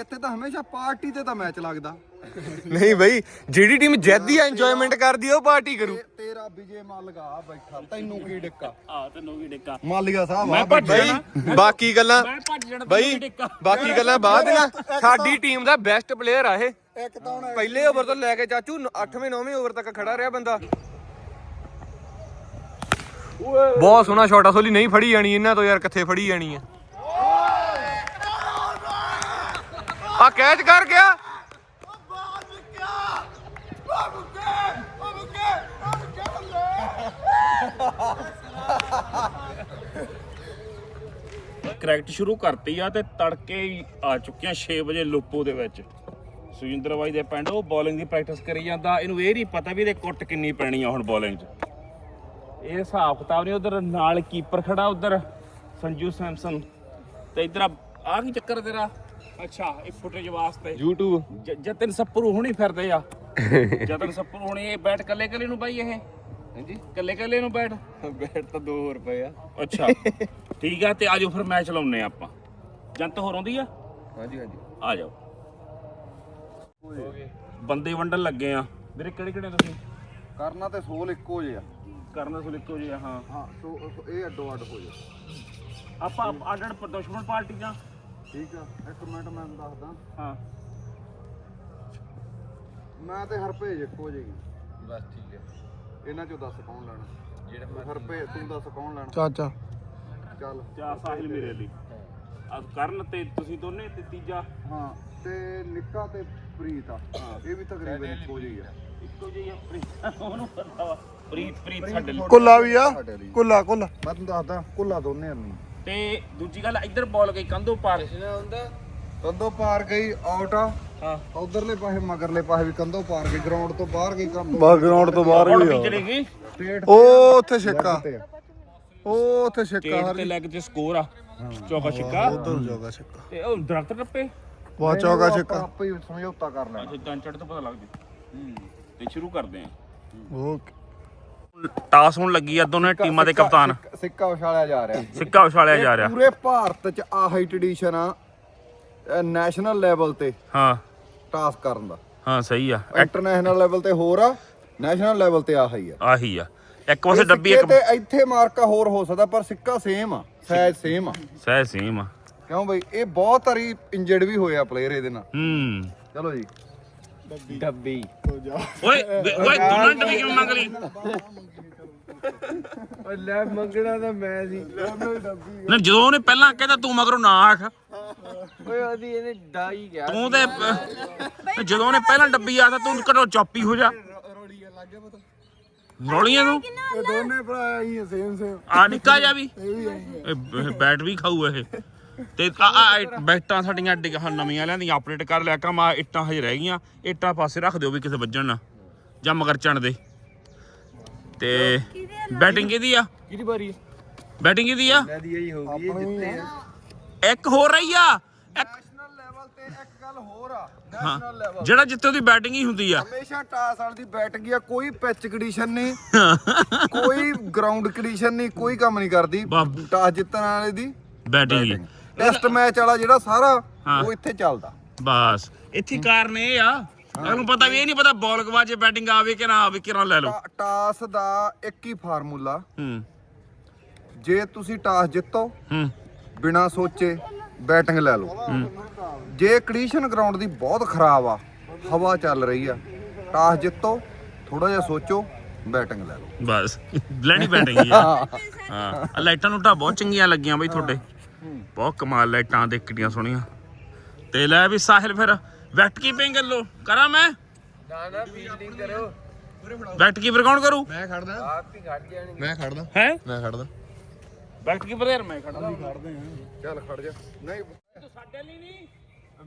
ਇੱਥੇ ਤਾਂ ਹਮੇਸ਼ਾ ਪਾਰਟੀ ਤੇ ਤਾਂ ਮੈਚ ਲੱਗਦਾ। ਨਹੀਂ ਬਈ ਜਿਹੜੀ ਟੀਮ ਜਿੱਤਦੀ ਆ ਇੰਜੋਇਮੈਂਟ ਕਰਦੀ ਆ ਉਹ ਪਾਰਟੀ ਕਰੂ। ਤੇ ਤੇਰਾ ਵਿਜੇ ਮਾਲਗਾ ਬੈਠਾ ਤੈਨੂੰ ਕੀ ਡਿੱਕਾ? ਆ ਤੈਨੂੰ ਕੀ ਡਿੱਕਾ? ਮਾਲੀਆ ਸਾਹਿਬ ਮੈਂ ਆ ਭੱਜ। ਜਾਣਾ। ਬਾਕੀ ਗੱਲਾਂ ਮੈਂ ਭੱਜ ਜਾਣਾ ਬਈ ਬਾਕੀ ਗੱਲਾਂ ਬਾਅਦ ਦੀਆਂ ਸਾਡੀ ਟੀਮ ਦਾ ਬੈਸਟ ਪਲੇਅਰ ਆ ਇਹ। ਇੱਕ ਤਾਂ ਹੁਣ ਪਹਿਲੇ ਓਵਰ ਤੋਂ ਲੈ ਕੇ ਚਾਚੂ 8ਵੇਂ 9ਵੇਂ ਓਵਰ ਤੱਕ ਖੜਾ ਰਿਹਾ ਬੰਦਾ। ਬਹੁਤ ਸੋਹਣਾ ਸ਼ਾਟ ਆ ਸੋਲੀ ਨਹੀਂ ਫੜੀ ਜਾਣੀ ਇਹਨਾਂ ਤੋਂ ਯਾਰ ਕਿੱਥੇ ਫੜੀ ਜਾਣੀ ਆ। ਆ ਕੈਚ ਕਰ ਗਿਆ। ਕਰੈਕਟ ਸ਼ੁਰੂ ਕਰਤੀ ਆ ਤੇ ਤੜਕੇ ਹੀ ਆ ਚੁੱਕਿਆ 6 ਵਜੇ ਲੋਪੋ ਦੇ ਵਿੱਚ। ਸੁਜਿੰਦਰ ਬਾਈ ਦੇ ਪਿੰਡ, ਉਹ ਬੋਲਿੰਗ ਦੀ ਪ੍ਰੈਕਟਿਸ ਕਰੀ ਜਾਂਦਾ। ਇਹਨੂੰ ਇਹ ਨਹੀਂ ਪਤਾ ਵੀ ਇਹਦੇ ਕੁੱਟ ਕਿੰਨੀ ਪੈਣੀ ਆ ਹੁਣ ਬੋਲਿੰਗ 'ਚ। ਇਹ ਹਿਸਾਬ ਕਿਤਾਬ ਨਹੀਂ, ਉਧਰ ਨਾਲ ਕੀਪਰ ਖੜਾ, ਉਧਰ ਸੰਜੂ ਸੈਮਸਨ। ਤੇ ਇਧਰ ਆ ਕੀ ਚੱਕਰ ਤੇਰਾ? ਅੱਛਾ ਇਹ ਫੁਟੇਜ ਵਾਸਤੇ। YouTube? ਜ- ਜਤਨ ਸੱਪਰੂ ਹੁਣੀ ਫਿਰਦੇ ਆ। ਜਤਨ ਸੱਪਰੂ ਹੁਣੀ ਇਹ ਬੈਟ ਕੱਲੇ ਕੱਲੇ ਨੂੰ ਬਾਈ ਇਹ। ਹਾਂਜੀ? ਕੱਲੇ ਕੱਲੇ ਨੂੰ ਬੈਟ ਬੈਟ ਤਾਂ 2 ਰੁਪਏ ਆ। ਅੱਛਾ ਠੀਕ ਆ ਤੇ ਆਜੋ ਫਿਰ ਮੈਚ ਲਾਉਨੇ ਆਪਾਂ। ਜੰਤ ਹੋਰ ਆਉਂਦੀ ਆ? ਹਾਂਜੀ ਹਾਂਜੀ। ਆ ਜਾਓ। ਬੰਦੇ ਵੰਡਣ ਲੱਗੇ ਆ। ਵੀਰੇ ਕਿਹੜੇ ਕਿਹੜੇ ਤੁਸੀਂ? ਕਰਨਾ ਤੇ ਸੋਲ ਇੱਕੋ ਜਿਹਾ ਕਰਨਾ ਸੁਲਿੱਕੋ ਜੀ ਆ, ਹਾਂ। ਹਾਂ ਸੋ ਸੋ ਇਹ ਅੱਡੋ ਅੱਡ ਹੋ ਜਾ ਆਪਾਂ ਅੱਡ ਅੱਡ ਦੁਸ਼ਮਣ ਪਾਰਟੀ ਜਾਂ ਠੀਕ ਆ ਇੱਕ ਮਿੰਟ ਮੈਂ ਦੱਸਦਾ। ਹਾਂ। ਮੈਂ ਤੇ ਹਰਪੇਜ ਇੱਕੋ ਜਿਹੀ ਬਸ ਠੀਕ ਹੈ ਇਹਨਾਂ ਚੋਂ ਦੱਸ ਕੌਣ ਲੈਣਾ? ਜਿਹੜਾ ਹਰਪੇਜ ਤੂੰ ਦੱਸ ਕੌਣ ਲੈਣਾ? ਚਾਚਾ। ਚੱਲ। ਚਾ ਸਾਹਿਲ ਮੇਰੇ ਲਈ। ਆ ਕਰਨ ਤੇ ਤੁਸੀਂ ਦੋਨੇ ਤੇ ਤੀਜਾ। ਹਾਂ ਤੇ ਨਿੱਕਾ ਤੇ ਪ੍ਰੀਤ ਆ। ਇਹ ਵੀ ਤਕਰੀਬਨ ਇੱਕੋ ਜਿਹੀ ਆ। ਇੱਕੋ ਜਿਹੀ ਆ ਪ੍ਰੀਤ। ਉਹਨੂੰ ਪਤਾ ਵਾ। ਪ੍ਰੀਤ ਪ੍ਰੀਤ ਸਾਡੇ ਲਈ। ਕੁੱਲਾ ਵੀ ਆ। ਕੁੱਲਾ ਕੁੱਲਾ। ਮੈਂ ਤੈਨੂੰ ਦੱਸਦਾ ਕੁੱਲਾ ਦੋਨੇ ਨੂੰ ਤੇ ਦੂਜੀ ਗੱਲ ਇੱਧਰ ਬਾਲ ਗਈ ਕੰਧੋਂ ਪਾਰ। ਕੰਧੋਂ ਪਾਰ ਗਈ ਆਊਟ ਆ। ਹਾਂ। ਉਧਰਲੇ ਪਾਸੇ ਮਗਰਲੇ ਪਾਸੇ ਵੀ ਕੰਧੋਂ ਪਾਰ ਗਈ ਗਰਾਊਂਡ ਤੋਂ ਬਾਹਰ ਗਈ ਕੰਧੋਂ ਬੈਕਗ੍ਰਾਉਂਡ ਤੋਂ ਬਾਹਰ ਵੀ ਆ। ਚਲੀ ਗਈ ਸਟੇਟ ਉਹ ਉੱਥੇ ਛੱਕਾ। ਉਹ ਉੱਥੇ ਛੱਕਾ ਤੇ ਲੈਗ ਤੇ ਸਕੋਰ ਆ। ਚੌਕਾ ਛਿੱਕਾ। ਉਧਰ ਜਾਗਾ ਛੱਕਾ। ਤੇ ਉਹ ਦਰਖਤ ਟੱਪੇ। ਵਾ ਆਪਾਂ ਛੱਕਾ। ਆਪੇ ਹੀ ਸਮਝੌਤਾ ਕਰ ਲੈਣਾ। ਅੱਛਾ ਚੜ ਤੋਂ ਪਤਾ ਲੱਗ ਜੂ ਤੇ ਸ਼ੁਰੂ ਕਰਦੇ ਆ ਓਕੇ ਟਾਸ ਹੋਣ ਲੱਗੀ ਆ ਦੋਨੇ ਟੀਮਾਂ ਦੇ ਕਪਤਾਨ। ਸਿੱਕਾ- ਉਛਾਲਿਆ ਜਾ ਰਿਹਾ। ਸਿੱਕਾ ਉਛਾਲਿਆ ਜਾ ਰਿਹਾ। ਪੂਰੇ ਭਾਰਤ ਚ ਆਹੀ ਟ੍ਰੈਡੀਸ਼ਨ ਆ ਨੈਸ਼ਨਲ ਲੈਵਲ ਤੇ ਹਾਂ। ਟਾਸ ਕਰਨ ਦਾ। ਹਾਂ ਸਹੀ ਆ। ਇੰਟਰਨੈਸ਼ਨਲ ਲੈਵਲ ਤੇ ਹੋਰ ਆ ਨੈਸ਼ਨਲ ਲੈਵਲ ਤੇ ਆਹੀ ਆ। ਆਹੀ ਆ। ਇੱਕ ਪਾਸੇ ਡੱਬੀ ਸਿੱਕੇ ਇੱਕ ਤੇ ਇੱਥੇ ਮਾਰਕਾ ਹੋਰ ਹੋ ਸਕਦਾ ਪਰ ਸਿੱਕਾ ਸੇਮ ਆ ਸਾਈਜ਼ ਸੇਮ ਆ। ਸਹਿ ਸੇਮ ਆ। ਕਿਉਂ ਬਈ? ਇਹ ਬਹੁਤ ਵਾਰੀ ਇੰਜਰਡ ਵੀ ਹੋਇਆ ਪਲੇਅਰ ਇਹਦੇ ਨਾਲ। ਹੂੰ। ਚਲੋ ਜੀ। ਡੱਬੀ। ਓਏ ਵੇ- ਓਏ ਦੋਨਾਂ ਡੱਬੀ ਕਿਉਂ ਮੰਗ ਲਈ? ਲੈ ਮੰਗਣਾ ਤਾਂ ਮੈਂ ਸੀ। ਨਾ ਜਦੋਂ ਉਹਨੇ ਪਹਿਲਾਂ ਕਹਿੰਦਾ ਤੂੰ ਮਗਰੋਂ ਨਾ ਆਖ। ਓਏ ਉਹਦੀ ਇਹਨੇ ਡਾਈ ਗਿਆ। ਤੂੰ ਤੇ ਜਦੋਂ ਉਹਨੇ ਪਹਿਲਾਂ ਡੱਬੀ ਆ ਤਾਂ ਤੂੰ ਕਦੋਂ ਚੌਪੀ ਹੋ ਜਾ। ਰੋਲੀਆਂ ਤੂੰ ਇਹ ਦੋਨੇ ਭਰਾ ਆਈ ਸੇਮ ਸੇਮ ਆ ਨਿੱਕਾ ਜਾ ਵੀ? ਇਹ ਵੀ ਆਈ ਇਹ ਬ- ਬੈਟ ਵੀ ਖਾਊ ਇਹ। ਤੇ ਆ ਆ ਬੈਟਾਂ ਸਾਡੀਆਂ ਡਿੱਗ ਹਾਂ ਨਵੀਆਂ ਲਿਆਂਦੀਆਂ ਅਪਡੇਟ ਕਰ ਲਿਆ ਕੰਮ ਆ ਇੱਟਾਂ ਹਜੇ ਰਹਿ ਗਈਆਂ। ਇੱਟਾਂ ਪਾਸੇ ਰੱਖ ਦਿਓ ਵੀ ਕਿਸੇ ਵੱਜਣ ਨਾ ਜਾਂ ਮਗਰ ਚਣ ਦੇ ਤੇ ਬੈਟਿੰਗ ਕਿਹਦੀ ਆ? ਕਿਹਦੀ ਵਾਰੀ ਬੈਟਿੰਗ ਕਿਹਦੀ ਆ? ਦੀ ਇਹੀ ਹੋਊਗੀ ਇਹ ਜਿੱਤੇ ਆ। ਇੱਕ ਹੋਰ ਰਹੀ ਆ। ਇੱਕ ਨੈਸ਼ਨਲ ਲੈਵਲ ਤੇ ਇੱਕ ਗੱਲ ਹੋਰ ਆ। ਹਾਂ। ਨੈਸ਼ਨਲ ਲੈਵਲ ਜਿਹੜਾ ਜਿੱਤੇ ਉਹਦੀ ਬੈਟਿੰਗ ਹੀ ਹੁੰਦੀ ਆ। ਹਮੇਸ਼ਾ ਟਾਸ ਵਾਲੀ ਦੀ ਬੈਟਿੰਗ ਆ ਕੋਈ ਪਿਚ ਕੰਡੀਸ਼ਨ ਨਹੀਂ। ਕੋਈ ਗਰਾਊਂਡ ਕੰਡੀਸ਼ਨ ਨਹੀਂ ਕੋਈ ਕੰਮ ਨਹੀਂ ਕਰਦੀ। ਬਾਬ- ਟਾਸ ਜਿੱਤਣ ਵਾਲੇ ਦੀ ਬੈਟਿੰਗ ਹੀ। ਟੈਸਟ ਮੈਚ ਵਾਲਾ ਜਿਹੜਾ ਸਾਰਾ ਹਾਂ। ਉਹ ਇੱਥੇ ਚੱਲਦਾ। ਬਸ। ਇੱਥੇ ਕਾਰਨ ਇਹ ਆ ਉਹਨੂੰ ਪਤਾ ਵੀ ਇਹ ਨਹੀਂ ਪਤਾ ਬਾਲ ਗਵਾਜੇ ਬੈਟਿੰਗ ਆਵੇ ਕਿ ਨਾ ਆਵੇ ਕਿਰਾਂ ਲੈ ਲਓ। ਟਾ- ਟਾਸ ਦਾ ਇੱਕ ਹੀ ਫਾਰਮੂਲਾ। ਹੂੰ। ਜੇ ਤੁਸੀਂ ਟਾਸ ਜਿੱਤੋ ਹੂੰ। ਬਿਨਾ ਸੋਚੇ ਬੈਟਿੰਗ ਲੈ ਲਓ। ਜੇ ਕੰਡੀਸ਼ਨ ਗਰਾਊਂਡ ਦੀ ਬਹੁਤ ਖਰਾਬ ਆ ਹਵਾ ਚੱਲ ਰਹੀ ਆ ਟਾਸ ਜਿੱਤੋ ਥੋੜਾ ਜਿਹਾ ਸੋਚੋ ਬੈਟਿੰਗ ਲੈ ਲਓ। ਬਸ ਲੈਣੀ ਬੈਟਿੰਗ ਹੀ ਆ। ਹਾਂ। ਆਹ ਲਾਈਟਾਂ ਨੂੰ ਬਹੁਤ ਚੰਗੀਆਂ ਲੱਗੀਆਂ ਬਈ ਤੁਹਾਡੇ। ਬਹੁਤ ਕਮਾਲ ਲਾਈਟਾਂ ਦੇ ਕਿੱਡੀਆਂ ਸੋਹਣੀਆਂ। ਤੇ ਲੈ ਵੀ ਸਾਹਿਲ ਫਿਰ। ਵੈਟ ਕੀਪਿੰਗ ਲੋ ਕਰਾਂ ਮੈਂ? ਨਾ ਨਾ ਫੀਲਡਿੰਗ ਕਰੋ ਵੈਟ ਕੀਪਰ ਕੌਣ ਕਰੂ? ਮੈਂ ਖੜਦਾ। ਆਪ ਹੀ ਖੜ ਜਾਣੀ ਮੈਂ ਖੜਦਾ। ਹੈ? ਮੈਂ ਖੜਦਾ। ਵੈਟ ਕੀਪਰ ਯਾਰ ਮੈਂ ਖੜਾ ਚੱਲ ਖੜ ਜਾ। ਨਹੀਂ। ਤੂੰ ਸਾਡੇ ਲਈ ਨਹੀਂ।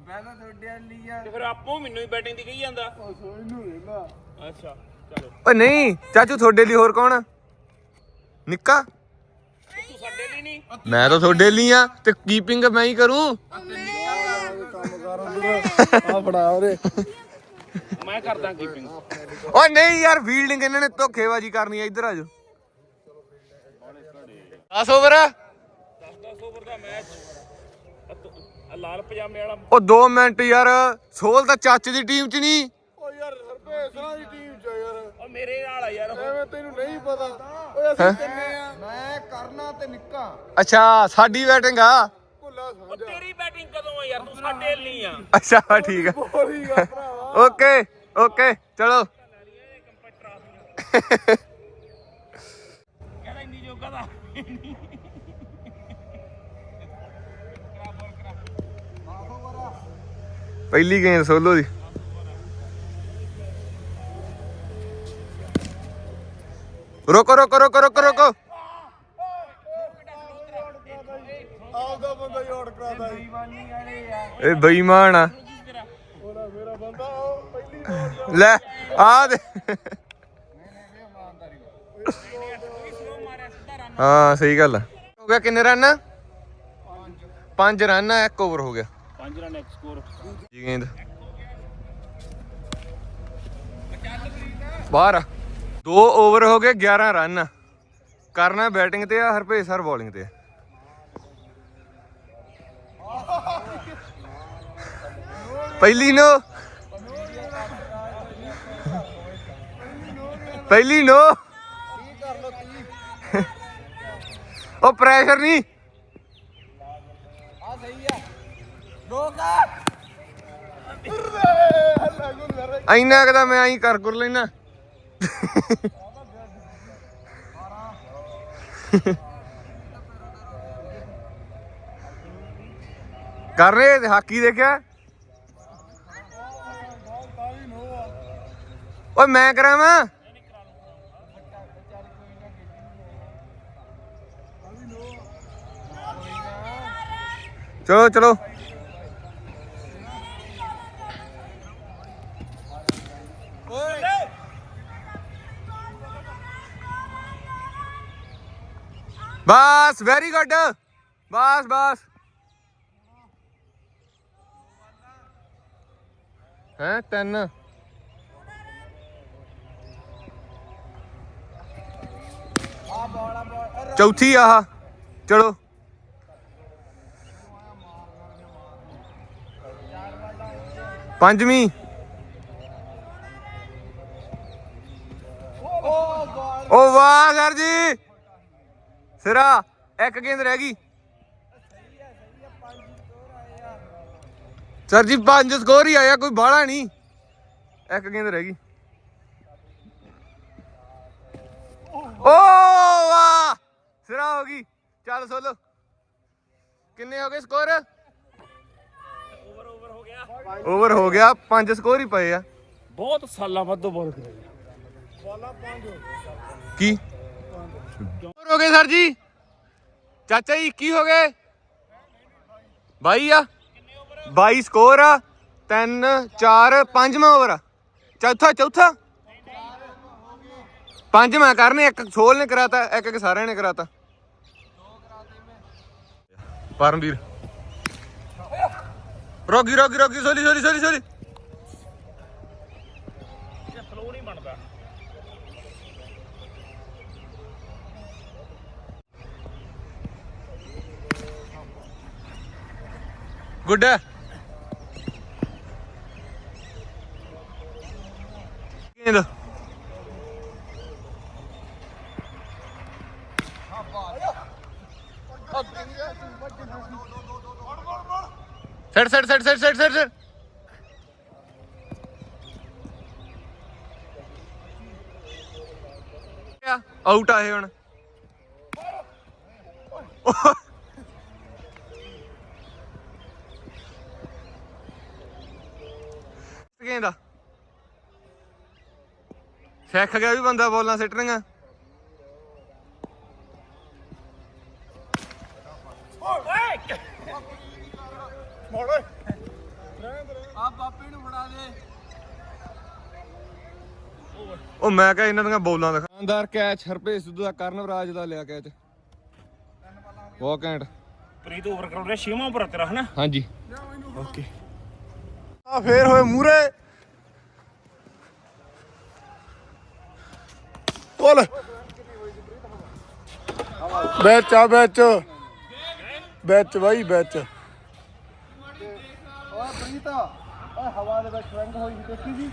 ਮੈਂ ਤਾਂ ਤੁਹਾਡੇ ਲਈ ਆ। ਤੇ ਫਿਰ ਆਪੋ ਮੈਨੂੰ ਹੀ ਬੈਟਿੰਗ ਦੀ ਕਹੀ ਜਾਂਦਾ ਅੱਛਾ ਚਲੋ। ਓਏ ਨਹੀਂ ਚਾਚੂ ਤੁਹਾਡੇ ਲਈ ਹੋਰ ਕੌਣ ਆ? ਨਿੱਕਾ? ਤੂੰ ਸਾਡੇ ਲਈ ਨਹੀਂ। ਮੈਂ ਤਾਂ ਤੁਹਾਡੇ ਲਈ ਆ ਤੇ ਕੀਪਿੰਗ ਮੈਂ ਹੀ ਕਰੂੰ। ਆ ਫੜਾ ਉਹਦੇ ਮੈਂ ਕਰਦਾ ਕੀਪਿੰਗ ਓਏ ਨਹੀਂ ਯਾਰ ਫੀਲਡਿੰਗ ਇਹਨਾਂ ਨੇ ਧੋਖੇਬਾਜ਼ੀ ਕਰਨੀ ਆ ਇੱਧਰ ਆ ਜਾਓ। 10 ਓਵਰ 10 ਓਵਰ ਦਾ ਮੈਚ ਆਹ ਲਾਲ ਪਜਾਮੇ ਵਾਲਾ ਉਹ 2 ਮਿੰਟ ਯਾਰ ਸੋਲ ਤਾਂ ਚਾਚੇ ਦੀ ਟੀਮ 'ਚ ਨਹੀਂ। ਓ ਯਾਰ ਹਰਪੇਸਰਾਂ ਦੀ ਟੀਮ ਚ ਆ ਯਾਰ। ਉਹ ਮੇਰੇ ਨਾਲ ਆ ਯਾਰ। ਉਹ। ਐਵੇਂ ਤੈਨੂੰ ਨਹੀਂ ਪਤਾ। ਓਏ ਅਸੀਂ ਕਿੰਨੇ ਆ? ਮੈਂ ਕਰਨਾ ਤੇ ਨਿੱਕਾ। ਅੱਛਾ ਸਾਡੀ ਬੈਟਿੰਗ ਆ। ਭੁੱਲਾ ਉਹ ਸਾਂਝਾ ਤੇਰੀ ਬੈਟਿੰਗ ਕਦੋਂ ਆ ਯਾਰ? ਤੂੰ ਸਾਡੇ ਨਹੀਂ ਆ। ਅੱਛਾ ਠੀਕ ਆ। ਬੋਰੀ ਗਾ ਭਰਾਵਾ। ਓਕੇ ਓਕੇ ਚਲੋ। ਕਹਿੰਦਾ ਇੰਨੀ ਜੋਗਾ ਦਾ ਪਹਿਲੀ ਗੇਂਦ ਸੋਲੋ ਦੀ। ਰੋਕੋ ਰੋਕੋ ਰੋਕੋ ਰੋਕੋ ਰੋਕੋ ਆਪਦਾ ਬੰਦਾ ਜੀ ਇਹ ਬੇਈਮਾਨ ਆ। ਉਹਦਾ ਮੇਰਾ ਬੰਦਾ ਉਹ ਪਹਿਲੀ ਬਾਲ ਲੈ ਆ ਦੇ। ਹਾਂ ਸਹੀ ਗੱਲ ਹੋ ਗਿਆ ਕਿੰਨੇ ਰਨ 5 ਰਨ ਆ ਇੱਕ ਓਵਰ ਹੋ ਗਿਆ। 5 ਰਨ ਇੱਕ ਸਕੋਰ ਜੀ ਗੇਂਦ। ਬਾਹਰ। ਦੋ ਓਵਰ ਹੋ ਗਏ 11 ਰਨ ਕਰਨਾ ਬੈਟਿੰਗ ਤੇ ਆ ਹਰਪੇਸ਼ ਸਰ ਬੋਲਿੰਗ ਤੇ ਪਹਿਲੀ ਨੋ। ਪਹਿਲੀ ਨੋ। ਉਹ ਪ੍ਰੈਸ਼ਰ ਨਹੀਂ। ਇੰਨਾ ਕਦਾ ਮੈਂ ਐਂ ਕਰ ਕਰ ਲੈਣਾ ਕਰ ਰਹੇ ਹਾਕੀ ਦੇਖਿਆ। ਓਏ ਮੈਂ ਕਰਾਵਾਂ? ਚਲੋ ਚਲੋ। ਬਸ ਵੈਰੀ ਗੁੱਡ ਬਸ ਬਸ। ਹੈ ਤਿੰਨ। ਚੌਥੀ ਆਹ। ਚਲੋ। ਪੰਜਵੀਂ। ਓ ਵਾਹ ਸਰ ਜੀ। ਸਿਰਾ, ਇੱਕ ਗੇਂਦ ਰਹਿ ਗਈ। ਸਰ ਜੀ, ਪੰਜ ਸਕੋਰ ਹੀ ਆਇਆ, ਕੋਈ ਬਾਹਲਾ ਨਹੀਂ। ਇੱਕ ਗੇਂਦ ਰਹਿ ਗਈ। ਓ ਚੱਲ ਸੋਲੋ ਕਿੰਨੇ ਹੋ ਗਏ ਸਕੋਰ? ਓਵਰ ਓਵਰ ਹੋ ਗਿਆ ਓਵਰ ਹੋ ਗਿਆ ਪੰਜ ਸਕੋਰ ਹੀ ਪਏ ਆ। ਬਹੁਤ ਸਾਲਾਂ ਬਾਅਦ ਬੋਲ ਕਰਿਆ ਕੀ? ਹੋਰ ਹੋ ਗਏ ਸਰ ਜੀ। ਚਾਚਾ ਜੀ ਕੀ ਹੋ ਗਏ? 22 ਆ। 22 ਸਕੋਰ ਆ। 3 4 ਪੰਜਵਾਂ ਓਵਰ ਆ। ਚੌਥਾ ਚੌਥਾ? ਪੰਜਵਾਂ ਕਰਨੇ ਇੱਕ ਸੋਲ ਨੇ ਕਰਾਤਾ ਇੱਕ ਇੱਕ ਸਾਰਿਆਂ ਨੇ ਕਰਾਤਾ। ਪਰਮਵੀਰ। ਰੋਗੀ ਰੋਗੀ ਰੋਗੀ ਸੋਲੀ ਸੋਲੀ ਸੋਲੀ ਸੋਲੀ। ਫਲੋ ਨਹੀਂ ਬਣਦਾ ਗੁੱਡ ਗੇਂਦ set set set set out ਆਏ ਹੁਣ। ਆ ਸਿੱਖ ਗਿਆ ਵੀ ਬੰਦਾ ਬੋਲਾਂ ਸਿੱਟਣੀਆਂ। ਆ ਪਾਪੀ ਨੂੰ ਫੜਾ ਦੇ ਉਹ ਮੈਂ ਕਿਹਾ ਇਹਨਾਂ ਦੀਆਂ ਬੋਲਾਂ ਦਿਖਾ। ਸ਼ਾਨਦਾਰ ਕੈਚ ਹਰਪੇਸ਼ ਸਿੱਧੂ ਦਾ ਕਰਨਵਰਾਜ ਦਾ ਲਿਆ ਕੈਚ। ਬਹੁਤ ਘੈਂਟ। ਪ੍ਰੀਤ ਓਵਰ ਕਰਾਉ ਰਿਹਾ ਛੇਵਾਂ ਓਵਰ ਤੇਰਾ ਹਨਾ? ਹਾਂਜੀ। ਓਕੇ। ਆ ਫੇਰ ਹੋਏ ਮੂਰੇ ਬੋਲ। ਵਿੱਚ ਆ ਵਿੱਚ ਵਿੱਚ ਬਾਈ ਵਿੱਚ ਜੀਤ ਆ ਹਵਾ ਦੇ ਵਿੱਚ ਸਵਿੰਗ ਹੋਈ ਸੀ ਦੇਖੀ ਜੀ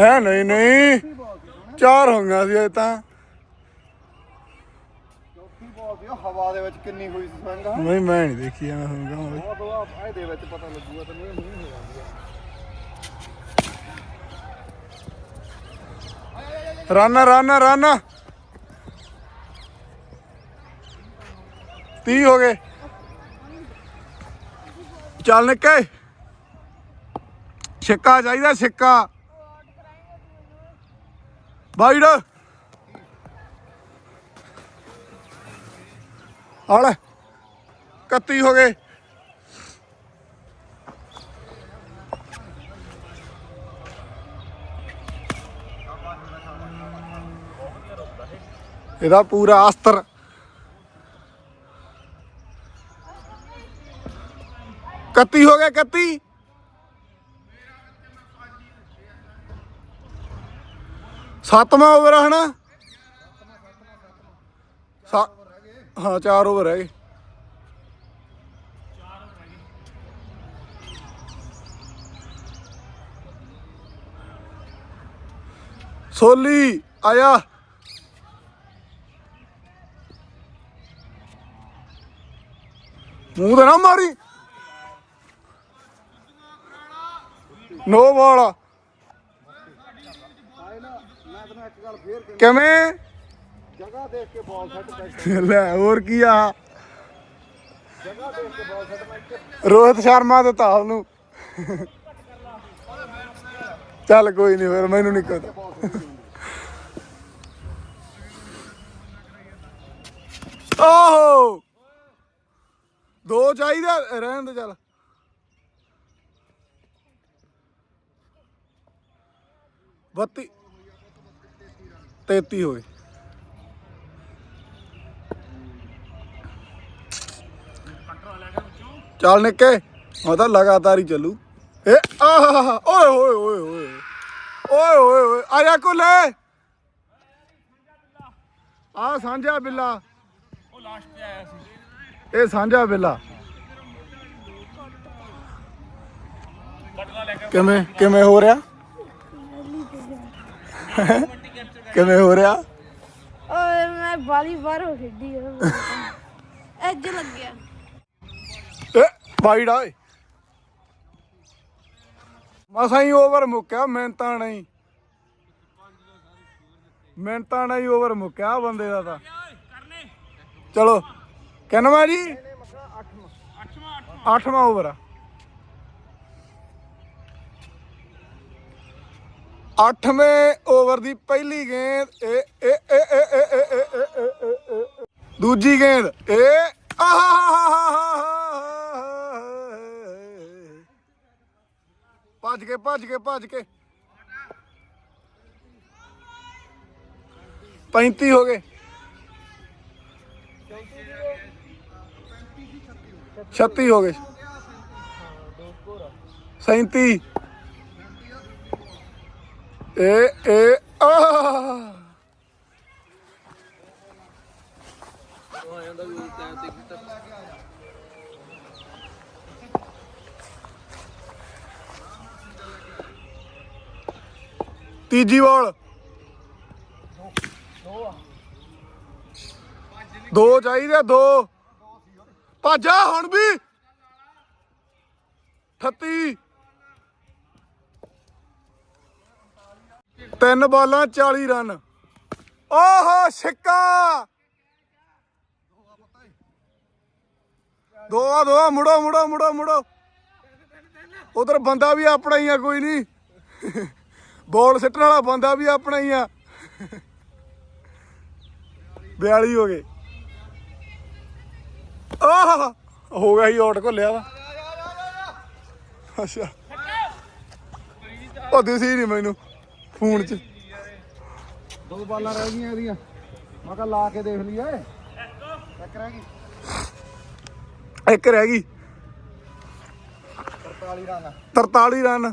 ਹੈ ਨਹੀਂ ਨਹੀਂ। ਚਾਰ ਹੋ ਗਈਆਂ ਸੀ ਇਹ ਤਾਂ। ਚੌਥੀ ਬਾਲ ਸੀ ਉਹ ਹਵਾ ਦੇ ਵਿੱਚ ਕਿੰਨੀ ਹੋਈ ਸੀ ਸਵਿੰਗ ਨਹੀਂ ਮੈਂ ਨਹੀਂ ਦੇਖੀ ਐਵੇਂ ਹੁਣ ਕਹਾਂ ਬਹੁਤ ਉਹ ਇਹਦੇ ਵਿੱਚ ਪਤਾ ਲੱਗੂਗਾ ਤੇ ਨਹੀਂ ਨਹੀਂ ਹੋ ਜਾਂਦੀ ਆ। ਰਨ ਰਨ ਰਨ 30 ਹੋ ਗਏ। ਚੱਲ ਨਿੱਕੇ। ਛਿੱਕਾ ਚਾਹੀਦਾ ਛਿੱਕਾ। ਬਾਈਡ ਆਲੇ 31 ਹੋ ਗਏ। ਇਹਦਾ ਪੂਰਾ ਅਸਤਰ। ਕੱਤੀ ਹੋ ਗਿਆ ਕੱਤੀ ਸੱਤਵਾਂ ਓਵਰ ਆ ਹਨਾ? ਸਾ- ਹਾਂ, ਚਾਰ ਓਵਰ ਰਹਿ ਗਏ। ਸੋਲੀ, ਆਇਆ। ਮੂੰਹ ਤੇ ਨਾ ਮਾਰੀ। ਨੋ ਬਾਲ ਆਏ ਨਾ ਮੈਂ ਤੈਨੂੰ ਇੱਕ ਗੱਲ ਫੇਰ ਕਹਿ ਕਿਵੇਂ? ਜਗ੍ਹਾ ਦੇਖ ਕੇ ਬਾਲ ਸੈੱਟ ਬੈਠ ਲੈ ਹੋਰ ਕੀ ਆ? ਜਗ੍ਹਾ ਦੇਖ ਕੇ ਬਾਲ ਸੈੱਟ ਬੈਠ ਰੋਹਿਤ ਸ਼ਰਮਾ ਦੇ ਤਾਂ ਉਹਨੂੰ। ਚੱਲ ਕੋਈ ਨਹੀਂ ਫਿਰ ਮੈਨੂੰ ਨਹੀਂ ਪਤਾ। ਓਹੋ! ਦੋ ਚਾਹੀਦਾ ਰਹਿਣ ਦੇ ਚੱਲ। ਬੱਤੀ 33 ਹੋਏ। ਚੱਲ ਨਿੱਕੇ ਉਹ ਤਾਂ ਲਗਾਤਾਰ ਹੀ ਚੱਲੂ। ਏ ਆਹ ਓਏ ਓਏ ਓਏ ਓਏ ਓਏ ਓਏ ਓਏ, ਆ ਕੋਲੇ। ਆ ਸਾਂਝਾ ਬਿੱਲਾ। ਉਹ ਲਾਸਟ ਤੇ ਆਇਆ ਸੀ ਇਹ ਸਾਂਝਾ ਬਿੱਲਾ। ਕਿਵੇਂ ਕਿਵੇਂ ਹੋ ਰਿਹਾ? ਕਿਵੇਂ ਹੋ ਰਿਹਾ? ਓਏ ਮੈਂ ਬਾਲੀ ਬਾਰ ਹੋ ਖੇਡੀ ਐਜ ਲੱਗਿਆ ਏ ਵਾਈਡ ਆਏ ਮਸਾਂ ਹੀ ਓਵਰ ਮੁੱਕਿਆ ਮਿਹਨਤਾਂ ਨਹੀਂ। ਮਿਹਨਤਾਂ ਨਹੀਂ ਓਵਰ ਮੁੱਕਿਆ ਬੰਦੇ ਦਾ ਤਾਂ। ਚਲੋ ਕਿੰਨਵਾਂ ਜੀ? ਅੱਠਵਾਂ ਓਵਰ ਆ। ਅੱਠਵੇਂ ਓਵਰ ਦੀ ਪਹਿਲੀ ਗੇਂਦ ਏ ਏ ਏ ਏ ਏ ਏ ਏ ਏ। ਦੂਜੀ ਗੇਂਦ ਏ ਭੱਜ ਕੇ ਭੱਜ ਕੇ ਭੱਜ ਕੇ 35 ਹੋ ਗਏ 36 ਹੋ ਗਏ 37 ਏ ਏ ਆ। ਤੀਜੀ ਬਾਲ ਦੋ ਚਾਹੀਦੇ ਦੋ। ਭੱਜਾ ਹੁਣ ਵੀ। 38 ਤਿੰਨ ਬਾਲਾਂ 40 ਰਨ। ਓਹੋ, ਛਿੱਕਾ! ਦੋਆ ਦੋਆ, ਮੁੜੋ ਮੁੜੋ ਮੁੜੋ ਮੁੜੋ। ਉਧਰ ਬੰਦਾ ਵੀ ਆਪਣਾ ਹੀ ਆ, ਕੋਈ ਨਹੀਂ। ਬੋਲ ਸਿੱਟਣ ਵਾਲਾ ਬੰਦਾ ਵੀ ਆਪਣਾ ਹੀ ਆ। 42 ਹੋ ਗਏ। ਆਹ, ਹੋ ਗਿਆ ਹੀ ਆਊਟ ਘੁੱਲਿਆ ਵਾ। ਅੱਛਾ। ਉਹ ਦਿਸੀ ਨਹੀਂ ਮੈਨੂੰ। ਫੋਨ 'ਚ। ਦੋ ਬਾਲਾਂ ਰਹਿ ਗਈਆਂ ਇਹਦੀਆਂ। ਮੈਂ ਕਿਹਾ ਲਾ ਕੇ ਦੇਖ ਲਈਏ। ਇੱਕ ਰਹਿ ਗਈ। ਇੱਕ ਰਹਿ ਗਈ। 43 ਰਨ। 43 ਰਨ।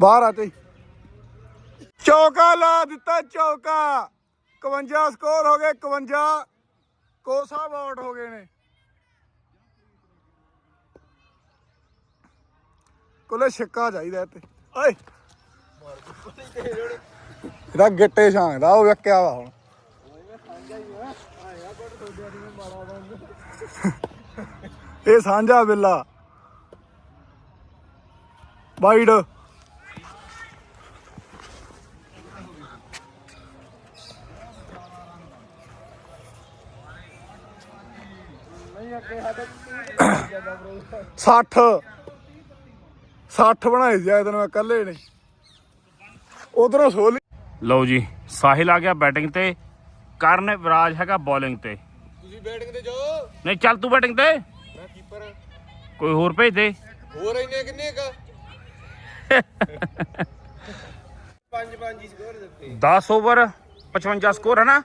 ਬਾਹਰ ਆ ਤੇ। ਚੌਕਾ ਲਾ ਦਿੱਤਾ ਚੌਕਾ। 51 ਸਕੋਰ ਹੋ ਗਏ 51 ਕੋ ਸਾਹਿਬ ਆਊਟ ਹੋ ਗਏ ਨੇ। ਕੋਲੇ ਛੱਕਾ ਚਾਹੀਦਾ ਇੱਥੇ। ਓਏ। ਇਹਦਾ ਗਿੱਟੇ ਛਾਂਗਦਾ, ਉਹ ਵੇਖਿਆ ਵਾ ਹੁਣ। ਇਹ ਸਾਂਝਾ ਬਿੱਲਾ। ਵਾਈਡ। ਸੱਠ। 60 ਬਣਾਏ ਸੀ ਮੈਂ ਇਕੱਲੇ ਨੇ। ਉਧਰੋਂ ਸੋਲੀ ਲਓ ਜੀ ਸਾਹਿਲ ਆ ਗਿਆ ਬੈਟਿੰਗ ਤੇ। ਕਰਨ ਵਿਰਾਜ ਹੈਗਾ ਬੋਲਿੰਗ ਤੇ। ਤੁਸੀਂ ਬੈਟਿੰਗ ਤੇ ਜਾਓ। ਨਹੀਂ ਚੱਲ ਤੂੰ ਬੈਟਿੰਗ ਤੇ। ਮੈਂ ਕੀਪਰ ਕੋਈ ਹੋਰ ਭੇਜ ਦੇ। ਹੋਰ ਇੰਨੇ ਕਿੰਨੇ ਕਾ? ਪੰਜ ਪੰਜ ਹੀ ਸਕੋਰ ਦਿੱਤੇ। 10 ਓਵਰ 55 ਸਕੋਰ ਹੈ ਨਾ?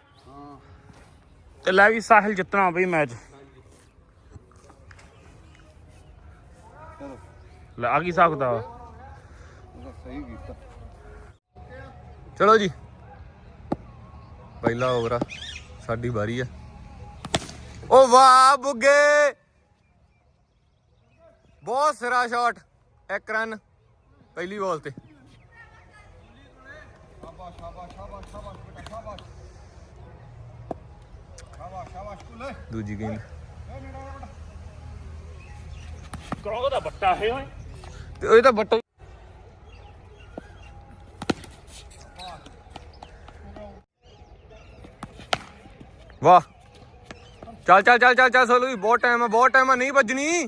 ਤੇ ਲੈ ਵੀ ਸਾਹਿਲ ਜਿੱਤਣਾ ਬਈ ਮੈਚ। ਲੈ ਆ ਕੀ ਸਕਦਾ ਸਹੀ ਕੀਤਾ। ਚਲੋ ਜੀ। ਪਹਿਲਾ ਓਵਰ ਆ ਸਾਡੀ ਵਾਰੀ ਆ। ਓ ਵਾਹ ਬੁੱਗੇ! ਬਹੁਤ ਸਿਰਾ ਸ਼ਾਟ ਇੱਕ ਰਨ ਪਹਿਲੀ ਬਾਲ ਤੇ। ਦੂਜੀ ਗੇਂਦ ਕਰੋ ਦਾ ਬੱਟਾ ਹੈ ਓਏ। ਇਹ ਤਾਂ ਬੱਟਾ ਵਾਹ ਚੱਲ ਚੱਲ ਚੱਲ ਚੱਲ ਚੱਲ ਸੋਲੂ ਜੀ, ਬਹੁਤ ਟਾਈਮ ਆ ਬਹੁਤ ਟਾਈਮ ਆ ਨਹੀਂ ਵੱਜਣੀ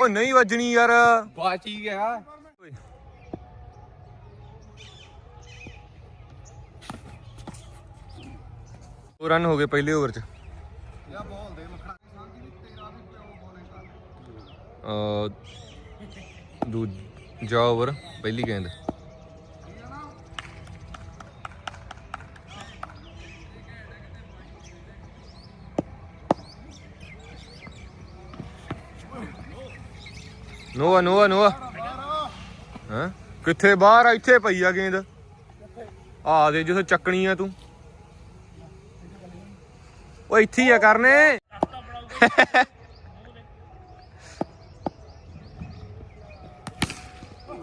ਉਹ ਨਹੀਂ ਵੱਜਣੀ ਯਾਰ ਬਾਚ ਹੀ ਗਿਆ ਦੋ ਰਨ ਹੋ ਗਏ ਪਹਿਲੇ ਓਵਰ ਚ ਅ ਦੂਜਾ ਓਵਰ ਪਹਿਲੀ ਗੇਂਦ ਨੋਆ ਨੋਆ ਨੋਆ। ਹਾਂ? ਕਿੱਥੇ ਬਾਹਰ ਆ, ਇੱਥੇ ਪਈ ਆ ਗੇਂਦ। ਆ ਦੇ, ਜਿੱਥੇ ਚੱਕਣੀ ਆ ਤੂੰ। ਉਹ ਇੱਥੇ ਹੀ ਆ ਕਰਨੇ।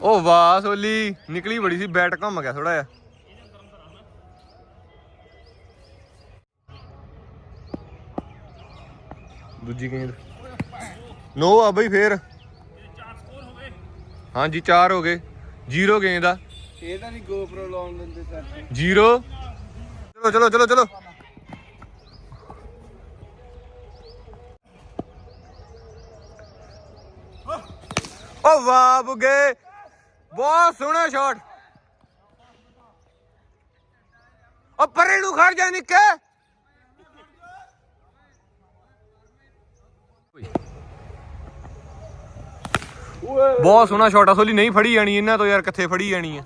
ਓ ਵਾਹ ਸੋਲੀ ਨਿਕਲੀ ਬੜੀ ਸੀ ਬੈਟ ਘੁੰਮ ਗਿਆ ਥੋੜਾ ਜਿਹਾ। ਦੂਜੀ ਗੇਂਦ। ਨੋ ਆ ਬਈ ਫੇਰ। ਹਾਂਜੀ 4 ਹੋ ਗਏ। 0 ਗੇਂਦ ਆ। ਇਹ ਤਾਂ ਨਹੀਂ GoPro ਲਾਉਣ ਦਿੰਦੇ ਸਰ। 0 ਚਲੋ ਚਲੋ ਚਲੋ ਚਲੋ। ਓ ਵਾਹ ਬੁੱਗੇ। ਬਹੁਤ ਸੋਹਣਾ ਸ਼ਾਟ ਓ ਪਰੇ ਨੂੰ ਖੜ ਜਾ ਨਿੱਕੇ। ਬਹੁਤ ਸੋਹਣਾ ਸ਼ਾਟ ਆ, ਸੋਲੀ ਨਹੀਂ ਫੜੀ ਜਾਣੀ, ਇਹਨਾਂ ਤੋਂ ਯਾਰ ਕਿੱਥੇ ਫੜੀ ਜਾਣੀ ਆ।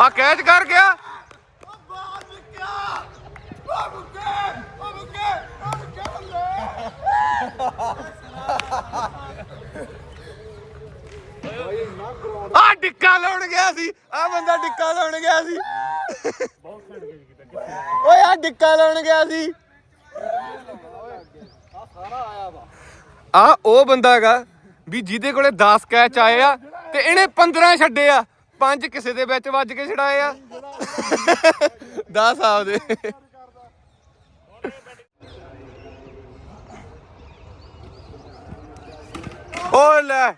ਆ ਕੈਚ ਕਰ ਗਿਆ। ਆ ਡਿੱਕਾ ਲਾਉਣ ਗਿਆ ਸੀ। ਆ ਬੰਦਾ ਡਿੱਕਾ ਲਾਉਣ ਗਿਆ ਸੀ। ਓਏ, ਆ ਡਿੱਕਾ ਲਾਉਣ ਗਿਆ ਸੀ। ਆ, ਉਹ ਬੰਦਾ ਹੈਗਾ ਵੀ ਜਿਹਦੇ ਕੋਲੇ 10 ਕੈਚ ਆਏ ਆ ਤੇ ਇਹਨੇ 15 ਛੱਡੇ ਆ। ਪੰਜ ਕਿਸੇ ਦੇ ਵਿੱਚ ਵੱਜ ਕੇ ਛੜਾਏ ਆ। 10 ਆਪਦੇ। ਓ ਲੈ।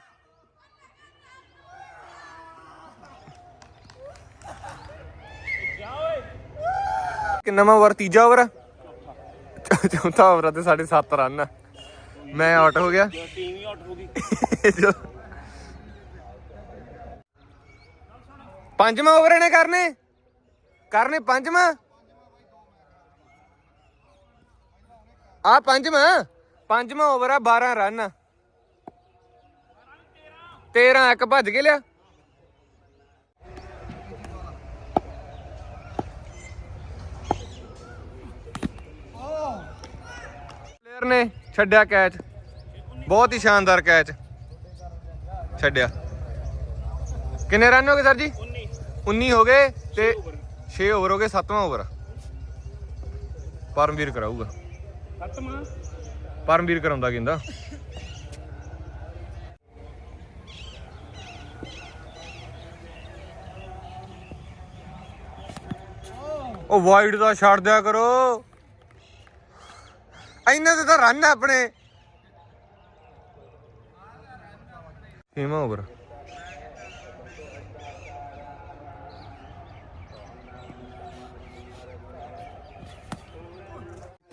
ਕਿੰਨਾਵਾਂ ਓਵਰ ਤੀਜਾ ਓਵਰ? ਚੌਥਾ ਓਵਰ ਆ ਤੇ ਸਾਡੇ 7 ਰਨ ਆ। ਮੈਂ ਆਊਟ ਹੋ ਗਿਆ। ਟੀਮ ਹੀ ਆਊਟ ਹੋ ਗਈ ਪੰਜਵਾਂ ਓਵਰ ਇਹਨੇ ਕਰਨੇ। ਕਰਨੇ ਪੰਜਵਾਂ? ਆ ਪੰਜਵਾਂ। ਪੰਜਵਾਂ ਓਵਰ ਆ 12 ਰਨ 13 ਇੱਕ ਭੱਜ ਕੇ ਲਿਆ ਪਲੇਅਰ ਨੇ ਛੱਡਿਆ ਕੈਚ। ਬਹੁਤ ਹੀ ਸ਼ਾਨਦਾਰ ਕੈਚ। ਛੱਡਿਆ। ਕਿੰਨੇ ਰਨ ਹੋ ਗਏ ਸਰ ਜੀ? 19 ਹੋ ਗਏ ਤੇ 6 ਓਵਰ ਹੋ ਗਏ 7ਵਾਂ ਓਵਰ। ਪਰਮਵੀਰ ਕਰਾਊਗਾ। ਖਤਮ ਪਰਮਵੀਰ ਕਰਾਉਂਦਾ ਕਹਿੰਦਾ। ਉਹ ਵਾਈਡ ਦਾ ਛੱਡ ਦਿਆ ਕਰੋ। ਇਹਨਾਂ ਦੇ ਤਾਂ ਰਨ ਆ ਆਪਣੇ। ਕਿਵੇਂ ਓਵਰ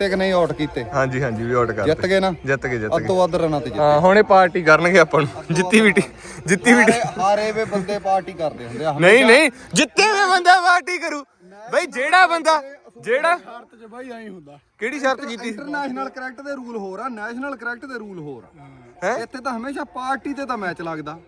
ਤੇ ਕਿ ਨਹੀਂ ਆਊਟ ਕੀਤੇ? ਹਾਂਜੀ ਹਾਂਜੀ ਵੀ ਆਊਟ ਕਰ ਜਿੱਤ ਗਏ ਨਾ? ਜਿੱਤ ਗਏ ਜਿੱਤ ਅੱਧ ਗਏ। ਤੋਂ ਵੱਧ ਰਨਾਂ ਤੇ ਜਿੱਤੇ ਹਾਂ ਹੁਣ ਇਹ ਪਾਰਟੀ ਕਰਨਗੇ ਆਪਾਂ ਨੂੰ। ਜਿੱਤੀ ਵੀ ਟੀ- ਜਿੱਤੀ ਵੀ ਟੀ- ਹਾਰੇ- ਹਾਰੇ ਵੇ ਬੰਦੇ ਪਾਰਟੀ ਕਰਦੇ ਹੁੰਦੇ ਆ ਨਹੀਂ ਨਹੀਂ ਜਿੱਤੇ ਹੋਏ ਬੰਦਾ ਪਾਰਟੀ ਕਰੂ। ਬਈ ਜਿਹੜਾ ਬੰਦਾ ਜਿਹੜਾ? ਭਾਰਤ 'ਚ ਬਾਈ ਐਂ ਹੁੰਦਾ। ਕਿਹੜੀ ਸ਼ਰਤ ਕੀਤੀ? ਇੰਟਰਨੈਸ਼ਨਲ ਕ੍ਰਿਕਟ ਦੇ ਰੂਲ ਹੋਰ ਆ ਨੈਸ਼ਨਲ ਕ੍ਰਿਕਟ ਦੇ ਰੂਲ ਹੋਰ ਆ। ਹੈਂ? ਇੱਥੇ ਤਾਂ ਹਮੇਸ਼ਾ ਪਾਰਟੀ ਤੇ ਤਾਂ ਮੈਚ ਲੱਗਦਾ।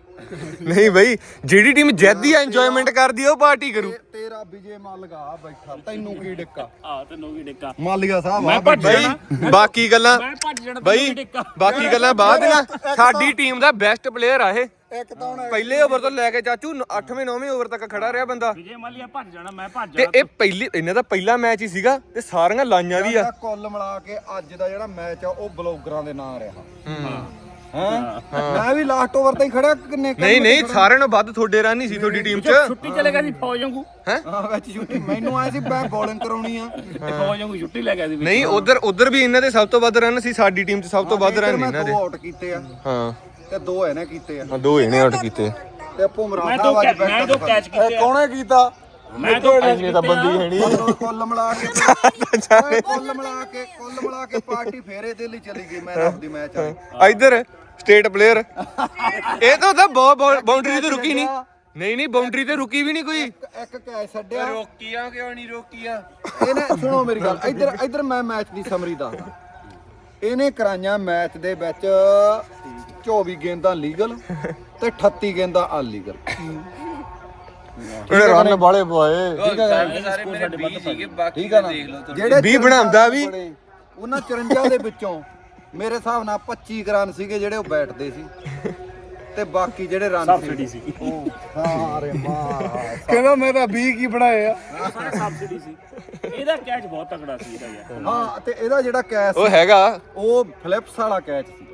ਨਹੀਂ ਬਈ ਜਿਹੜੀ ਟੀਮ ਜਿੱਤਦੀ ਆ ਇੰਜੋਇਮੈਂਟ ਕਰਦੀ ਆ ਉਹ ਪਾਰਟੀ ਕਰੂ। ਤੇ- ਤੇਰਾ ਵਿਜੇ ਮੱਲਗਾ ਬੈਠਾ ਤੈਨੂੰ ਕੀ ਡਿੱਕਾ? ਆ ਤੈਨੂੰ ਵੀ ਡਿੱਕਾ? ਮਾਲੀਆ ਸਾਹਿਬ ਮੈਂ ਭੱਜ। ਜਾਣਾ। ਬਾਕੀ ਗੱਲਾਂ ਮੈਂ ਭੱਜ ਜਾਣਾ ਤੈਨੂੰ ਬਈ ਵੀ ਡਿੱਕਾ? ਬਾਕੀ ਗੱਲਾਂ ਬਾਅਦ ਦੀਆਂ ਸਾਡੀ ਟੀਮ ਦਾ ਬੈਸਟ ਪਲੇਅਰ ਆ ਇਹ। ਇੱਕ ਤਾਂ ਹੁਣ ਪਹਿਲੇ ਓਵਰ ਤੋਂ ਲੈ ਕੇ ਚਾਚੂ 8ਵੇਂ 9ਵੇਂ ਓਵਰ ਤੱਕ ਖੜਾ ਰਿਹਾ ਬੰਦਾ। ਵਿਜੇ ਮਾਲੀਆ ਭੱਜ ਜਾਣਾ ਮੈਂ ਭੱਜ ਤੇ ਜਾਣਾ। ਇਹ ਪਹਿਲੀ ਇਹਨਾਂ ਦਾ ਪਹਿਲਾ ਮੈਚ ਹੀ ਸੀਗਾ ਤੇ ਸਾਰੀਆਂ ਲਾਈਆਂ ਵੀ ਆ। ਕੁੱਲ ਮਿਲਾ ਕੇ ਅੱਜ ਦਾ ਜਿਹੜਾ ਮੈਚ ਆ ਉਹ ਬਲੌਗਰਾਂ ਦੇ ਨਾਂ ਰਿਹਾ। ਹਾਂ। ਮੈਂ ਵੀ ਲਾਸਟ ਓਵਰ ਤੇ ਹੀ ਖੜਿਆ ਕਿੰਨੇ ਨਹੀਂ ਨਹੀਂ ਸਾਰਿਆਂ ਨੂੰ ਵੱਧ ਤੁਹਾਡੇ ਰਨ ਹੀ ਸੀ ਤੁਹਾਡੀ ਟੀਮ 'ਚ। ਛੁੱਟੀ ਚਲੇ ਗਿਆ ਸੀ ਫੌਜ ਵਾਂਗੂ। ਹਾਂ? ਵਿੱਚ ਛੁੱਟੀ ਮੈਨੂੰ ਆਇਆ ਸੀ ਮੈਂ ਬੋਲਿੰਗ ਕਰਾਉਣੀ ਆ। ਤੇ ਫੌਜ ਵਾਂਗੂ ਛੁੱਟੀ ਲੈ ਗਿਆ ਸੀ। ਨਹੀਂ ਉਧਰ ਉਧਰ ਵੀ ਇਹਨਾਂ ਦੇ ਸਭ ਤੋਂ ਵੱਧ ਰਨ ਸੀ ਸਾਡੀ ਟੀਮ 'ਚ ਸਭ ਤੋਂ ਵੱਧ ਰਨ ਇਹਨਾਂ ਦੇ ਦੋ। ਆਊਟ ਕੀਤੇ ਆ। ਹਾਂ। ਤੇ ਦੋ ਇਹਨੇ ਕੀਤੇ ਆ। ਹਾਂ ਦੋ ਇਹਨੇ ਆਊਟ ਕੀਤੇ। ਤੇ ਭੁਮਰਾ ਦੋ ਅੱਜ ਕੈ- ਮੈਂ ਦੋ ਕੈਚ ਕੀਤੇ ਆ। ਕੌਣੇ ਕੀਤਾ? ਮੈਂ ਤਾਂ ਬੰਦੀ। ਹੈ ਨਹੀਂ ਕੁੱਲ ਮਿਲਾ ਕੇ ਓਏ ਕੁੱਲ ਮਿਲਾ ਕੇ ਕੁੱਲ ਮਿਲਾ ਕੇ ਪਾਰਟੀ ਫੇਰੇ ਦੇ ਲਈ ਚਲੀ ਗਈ ਮੈਂ ਰੱਬ ਦੀ ਮੈਚ ਆ ਇੱਧਰ। State player. ਇਹ ਤਾਂ ਤਾਂ ਬਾਉਂਡਰੀ ਤੇ ਰੁਕੀ ਨਹੀਂ। ਨਹੀਂ ਨਹੀਂ ਬਾਉਂਡਰੀ ਤੇ ਰੁਕੀ ਵੀ ਨਹੀਂ ਕੋਈ। ਇੱਕ ਕੈਚ ਛੱਡਿਆ। ਰੋਕੀਆਂ ਕਿਉਂ ਨਹੀਂ ਰੋਕੀਆਂ? ਇਹਨੇ ਸੁਣੋ ਮੇਰੀ ਗੱਲ ਇੱਧਰ ਇੱਧਰ ਮੈਂ ਮੈਚ ਦੀ ਸਮਰੀ ਦੱਸਦਾ। ਇਹਨੇ ਕਰਾਈਆਂ ਮੈਚ ਦੇ ਵਿੱਚ 24 ਗੇਂਦਾਂ ਲੀਗਲ ਤੇ 38 ਗੇਂਦਾਂ ਅਨਲੀਗਲ ਉਹਨੇ ਰਨ ਵਾਲੇ ਪਵਾਏ ਠੀਕ ਆ ਠੀਕ ਆ ਨਾ। ਜਿਹੜੇ 20 ਬਣਾਉਂਦਾ ਵੀ। ਉਹਨਾਂ 54 ਦੇ ਵਿੱਚੋਂ ਮੇਰੇ ਹਿਸਾਬ ਨਾਲ 25 ਰਨ ਸੀਗੇ ਜਿਹੜੇ ਉਹ ਬੈਠਦੇ ਸੀ। ਤੇ ਬਾਕੀ ਜਿਹੜੇ ਰਨ ਸਬਸਿਡੀ ਸੀ। ਉਹ ਹਾਂ ਅਰੇ ਮਾਰ ਕਹਿੰਦਾ ਮੈਂ ਤਾਂ 20 ਕੀ ਬਣਾਏ ਆ। ਸਾਰੇ ਸਬਸਿਡੀ ਸੀ। ਇਹਦਾ ਕੈਚ ਬਹੁਤ ਤਕੜਾ ਸੀ ਇਹਦਾ ਯਾਰ। ਹਾਂ ਤੇ ਇਹਦਾ ਜਿਹੜਾ ਕੈਚ ਉਹ ਹੈਗਾ। ਉਹ ਫਲਿਪਸ ਵਾਲਾ ਕੈਚ ਸੀ।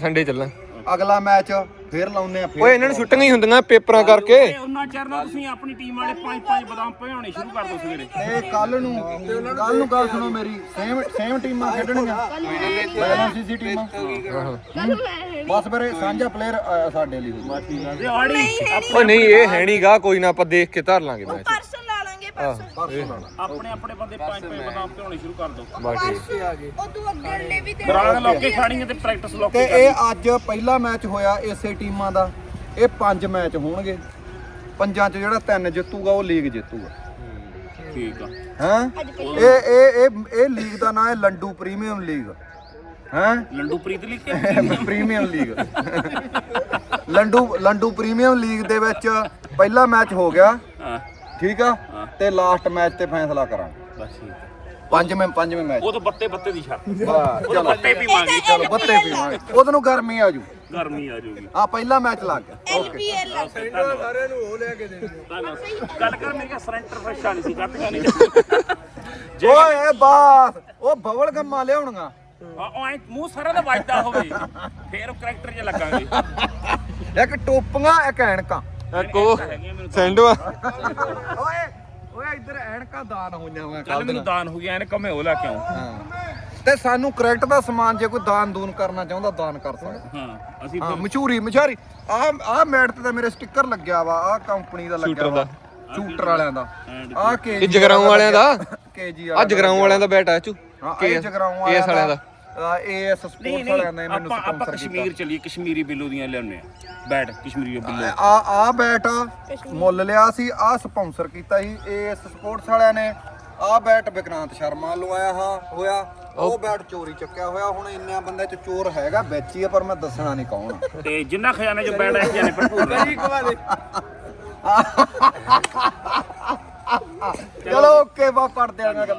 ਸੰਡੇ ਚੱਲਾਂ ਅਗਲਾ ਮੈਚ ਫੇਰ ਲਾਉਨੇ ਆ ਫੇਰ ਓਏ ਇਹਨਾਂ ਨੂੰ ਛੁੱਟੀਆਂ ਹੀ ਹੁੰਦੀਆਂ ਪੇਪਰਾਂ ਕਰਕੇ। ਤੇ ਉਹਨਾਂ ਚਿਰ ਨਾਲ ਤੁਸੀਂ ਆਪਣੀ ਟੀਮ ਵਾਲੇ ਪੰਜ ਪੰਜ ਬਦਾਮ ਭਿਉਣੇ ਸ਼ੁਰੂ ਕਰ ਦਿਓ ਸਵੇਰੇ। ਤੇ ਕੱਲ ਨੂੰ ਕੱਲ ਨੂੰ ਗੱਲ ਸੁਣੋ ਮੇਰੀ ਸੇਮ ਸੇਮ ਟੀਮਾਂ ਖੇਡਣਗੀਆਂ। ਬੈਲੈਂਸ ਸੀ ਟੀਮਾਂ। ਬਸ ਫਿਰ ਇਹ ਸਾਂਝਾ ਪਲੇਅਰ ਸਾਡੇ ਲਈ ਹੋਊਗਾ। ਤੇ ਆੜੀ ਨਹੀਂ ਇਹ ਹੈ ਨਹੀਂਗਾ ਕੋਈ ਨਾ ਆਪਾਂ ਦੇਖ ਕੇ ਧਰ ਲਾਂਗੇ ਮੈਚ। ਪਰਸੋਂ ਆਪਣੇ ਆਪਣੇ ਬੰਦੇ ਪੰਜ ਪੰਜ ਬਦਾਮ ਸ਼ੁਰੂ ਕਰ ਤੂੰ ਅੱਗੇ ਵੀ ਤੇ ਗਰਾਂਗ ਲੋਕੇ ਖਾਣੀਆਂ ਤੇ ਪ੍ਰੈਕਟਿਸ ਤੇ ਲੋਕੇ ਇਹ ਅੱਜ ਪਹਿਲਾ ਮੈਚ ਹੋਇਆ ਇਸੇ ਟੀਮਾਂ ਦਾ। ਇਹ ਪੰਜ ਮੈਚ ਹੋਣਗੇ। ਪੰਜਾਂ ਚ ਜਿਹੜਾ ਤਿੰਨ ਜਿੱਤੂਗਾ ਉਹ ਲੀਗ ਜਿੱਤੂਗਾ। ਠੀਕ ਆ। ਹੈਂ? ਇਹ ਇਹ ਇਹ ਇਹ ਲੀਗ ਦਾ ਨਾਮ ਹੈ ਲੰਡੂ ਪ੍ਰੀਮੀਅਮ ਲੀਗ ਹੈਂ? ਲੰਡੂ ਪ੍ਰੀਤ ਲਿਖੇ ਪ੍ਰੀਮੀਅਮ ਲੀਗ ਲੰਡੂ ਲੰਡੂ ਪ੍ਰੀਮੀਅਮ ਲੀਗ ਦੇ ਵਿੱਚ ਪਹਿਲਾ ਮੈਚ ਹੋ ਗਿਆ। ਹਾਂ। ਠੀਕ ਆ? ਤੇ ਲਾਸਟ ਮੈਚ ਤੇ ਫੈਸਲਾ ਕਰਾਂਗੇ। ਬਸ ਠੀਕ ਆ। ਪੰਜਵੇਂ ਪੰਜਵੇਂ ਮੈਚ ਉਹ ਤਾਂ ਬੱਤੇ ਬੱਤੇ ਦੀ ਛੱਤ ਬਸ, ਉਹ ਤਾਂ ਬੱਤੇ ਪੀਵਾਂਗੇ ਚਲੋ ਬੱਤੇ ਪੀਵਾਂਗੇ ਉਹਦੋਂ ਨੂੰ ਗਰਮੀ ਆ ਜੂ। ਗਰਮੀ ਆ ਜਾਊਗੀ ਆ ਪਹਿਲਾ ਮੈਚ ਲੱਗ ਗਿਆ। ਸਾਰਿਆਂ ਨੂੰ ਉਹ ਲੈ ਕੇ ਦੇ ਗੱਲ ਕਰ ਮੇਰੇ ਸਰੈਂਟਰ ਫਰੈਸ਼ ਵਾਲੀ ਸੀ ਕੱਟ ਨਹੀਂ ਓਏ ਇਹ ਬਾਸ। ਉਹ ਬਵਲ ਗੰਮਾ ਲਿਆਉਣਗਾ ਉਹ ਐ ਮੂੰਹ ਸਾਰਾ ਦਾ ਵੱਜਦਾ ਹੋਵੇ। ਫੇਰ ਉਹ ਕਰੈਕਟਰ 'ਚ ਲੱਗਾਂਗੇ। ਇੱਕ ਟੋਪੀਆਂ ਇੱਕ ਐਨਕਾਂ ਕੋ ਸੈਂਡੋ। ਆ ਓਏ ਓਏ ਇੱਧਰ ਐਨਕਾਂ ਦਾਨ ਹੋਈਆਂ ਵਾ ਕੱਲ ਮੈਨੂੰ ਦਾਨ ਹੋ ਗਿਆ ਇਹਨੇ ਕਮੇ ਉਹ ਲੈ ਕੇ ਆਉਂ। ਤੇ ਸਾਨੂੰ ਕਰੈਕਟ ਦਾ ਸਮਾਨ ਜੇ ਕੋਈ ਦਾਨ ਦੂਨ ਕਰਨਾ ਚਾਹੁੰਦਾ ਦਾਨ ਕਰ ਸਕਦਾ। ਹਾਂ ਅਸੀਂ ਹਾਂ ਮਸ਼ਹੂਰੀ ਮਸ਼ਹੂਰੀ ਆ ਆ ਮੈਟ ਤੇ ਤਾਂ ਮੇਰੇ ਸਟicker ਲੱਗਿਆ ਵਾ ਆ ਕੰਪਨੀ ਦਾ ਲੱਗਿਆ ਵਾ। ਸ਼ੂਟਰ ਵਾਲਿਆਂ ਦਾ। ਆ ਕੇ ਇਹ ਜਗਰਾਉਂ ਵਾਲਿਆਂ ਦਾ? ਕੇਜੀ ਆ ਜਗਰਾਉਂ ਵਾਲਿਆਂ ਦਾ। ਬੈਟ ਆ ਚੂ। ਹਾਂ ਇਹ ਜਗਰਾਉਂ ਵਾਲਿਆਂ ਦਾ। ਏਐਸ ਸਪੋਰਟਸ ਵਾਲਿਆਂ ਨੇ ਮੈਨੂੰ ਆਪਾਂ ਆਪਾਂ ਸਪਾਂਸਰ ਕੀਤਾ। ਕਸ਼ਮੀਰ ਚਲੀਏ ਕਸ਼ਮੀਰੀ ਬਿੱਲੂ ਦੀਆਂ ਲਿਆਉਣੇ ਆ ਬੈਟ ਕਸ਼ਮੀਰੀ ਬਿੱਲੂ। ਆ ਆ ਬੈਟ ਮੁੱਲ ਲਿਆ ਸੀ ਆ ਸਪਾਂਸਰ ਕੀਤਾ ਸੀ ਏਐਸ ਸਪੋਰਟਸ ਵਾਲਿਆਂ ਨੇ। ਆ ਬੈਟ ਵਿਕਰਾਂਤ ਸ਼ਰਮਾ ਵੱਲੋਂ ਆਇਆ ਹਾਂ ਹੋਇਆ। ਉਹ ਬੈਟ ਚੋਰੀ ਚੱਕਿਆ ਹੋਇਆ ਹੁਣ ਇੰਨਿਆਂ ਬੰਦੇ ਚ ਚੋਰ ਹੈਗਾ ਵਿੱਚ ਹੀ ਆ ਪਰ ਮੈਂ ਦੱਸਣਾ ਨਹੀਂ ਕੌਣ ਆ। ਤੇ ਜਿੰਨਾ ਖਜ਼ਾਨੇ 'ਚ ਬੈਠ ਹੈ ਜਾਨੇ ਭਰਪੂਰ ਨੇ। ਚਲੋ ਓਕੇ ਬਾ ਪੜਦੇ ਗੱਲ